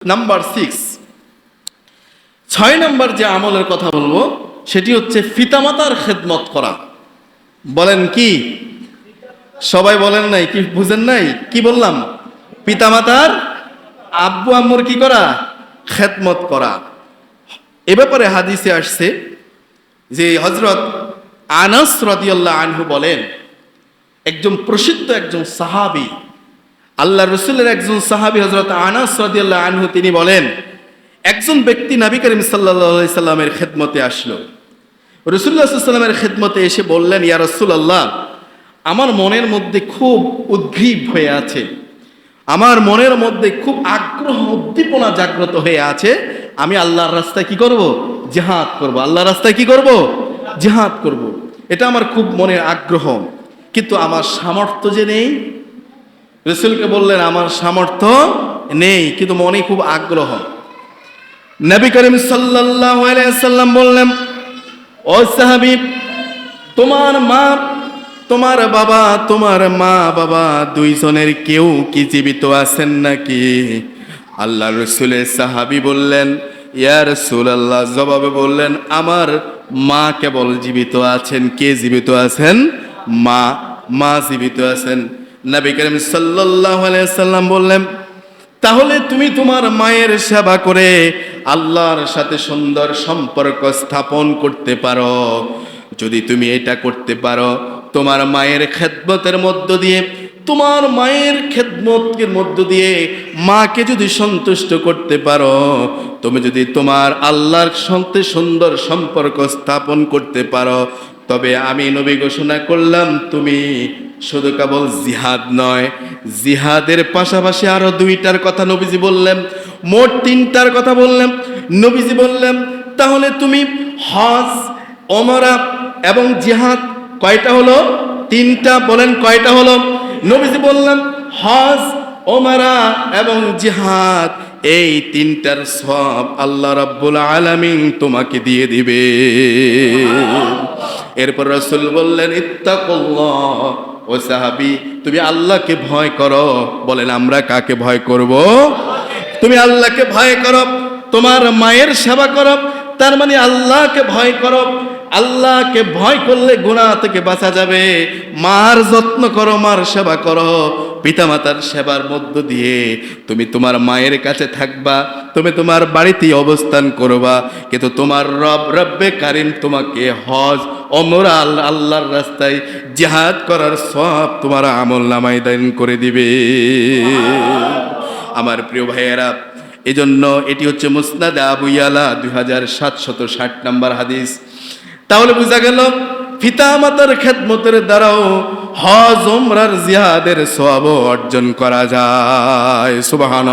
Number six ছয় number যে আমলের কথা বলব, সেটি হচ্ছে পিতামাতার খেদমত করা। বলেন কি? সবাই বলেন নাই, কি বুঝেন নাই? কি বললাম? পিতামাতার আব্বু আম্মুর কি করা? খেদমত করা। এ ব্যাপারে হাদিসে আসছে যে হজরত আনাস রদিয়াল্লাহ আনহু বলেন, একজন প্রসিদ্ধ একজন সাহাবী আল্লাহ রসুলের একজন সাহাবী হজরত আনাস রদিয়াল্লাহ আনহু, তিনি বলেন, একজন ব্যক্তি নবী করিম সাল্লা সাল্লামের খেদমতে আসলো। রসুল্লাহ সাল্লামের খেদমতে এসে বললেন, ইয়া রসুল্লাহ আমার মনের মধ্যে খুব উদ্গ্রীব হয়ে আছে। আমার মনের মধ্যে খুব আগ্রহ, উদ্দীপনা জাগ্রত হয়ে আছে। আমি আল্লাহর রাস্তায় কি করব? জেহাদ করব। আল্লাহর রাস্তায় কি করব? জেহাদ করব। এটা আমার খুব মনের আগ্রহ। কিন্তু আমার সামর্থ্য যে নেই রসুলকে বললেন, আমার সামর্থ্য নেই, কিন্তু মনে খুব আগ্রহ। নবী করিম সাল্লাম বললেন, ও সাহাবিব তোমার মা, তোমার বাবা, তোমার মা বাবা দুইজনের কেউ কি জীবিত আছেন নাকি? আল্লাহ রসুলের সাহাবি বললেন, ইয়া রসুল আল্লাহ জবাবে বললেন, আমার মা কেবল জীবিত আছেন। কে জীবিত আছেন? মা মা জীবিত আছেন। নবী করিম সাল্লাল্লাহু আলাইহি সাল্লাম বললেন, তাহলে তুমি তোমার মায়ের সেবা করে আল্লাহর সাথে সুন্দর সম্পর্ক স্থাপন করতে পারো। যদি তুমি এটা করতে পারো, তোমার মায়ের খেদমতের মধ্য দিয়ে, তোমার মায়ের খেদমতের মধ্য দিয়ে মাকে যদি সন্তুষ্ট করতে পারো, তুমি যদি তোমার আল্লাহর সঙ্গে সুন্দর সম্পর্ক স্থাপন করতে পারো তবে আমি নবী ঘোষণা করলাম, তুমি শুধু কেবল জিহাদ নয়, জিহাদের পাশাপাশি আরও দুইটার কথা নবীজি বললেন, মোট তিনটার কথা বললেন। নবীজি বললেন, তাহলে তুমি হজ অমরা এবং জিহাদ কয়টা হলো? তিনটা, বলেন কয়টা হলো? নবীজি বললেন, হজ, ওমরা এবং জিহাদ, এই তিনটার সব আল্লাহ রাব্বুল আলামিন তোমাকে দিয়ে দিবে। এরপর রসুল বললেন ও সাহাবি, তুমি আল্লাহকে ভয় করো। বলেন, আমরা কাকে ভয় করব? তুমি আল্লাহকে ভয় করো, তোমার মায়ের সেবা করো, তার মানে আল্লাহকে ভয় করো। আল্লাহকে ভয় করলে গুণা থেকে বাঁচা যাবে। মার যত্ন করো, মার সেবা করো। পিতামাতার সেবার মধ্য দিয়ে তুমি তোমার মায়ের কাছে থাকবা, তুমি তোমার বাড়িতে অবস্থান করবা, কিন্তু তোমার রব, রব্বে কারিম তোমাকে হজ, অমরা আল্লাহ আল্লাহর রাস্তায় জিহাদ করার সব তোমার আমল নামায় দান করে দিবে। আমার প্রিয় ভাইয়েরা, এজন্য এটি হচ্ছে মুসনাদ আবু ইয়ালা দুই হাজার সাতশত ষাট নাম্বার হাদিস। তাহলে বোঝা গেল পিতা মাতার খেদমতের দ্বারাও হজ ওমরার জিহাদের সব অর্জন করা যায়। সুবাহান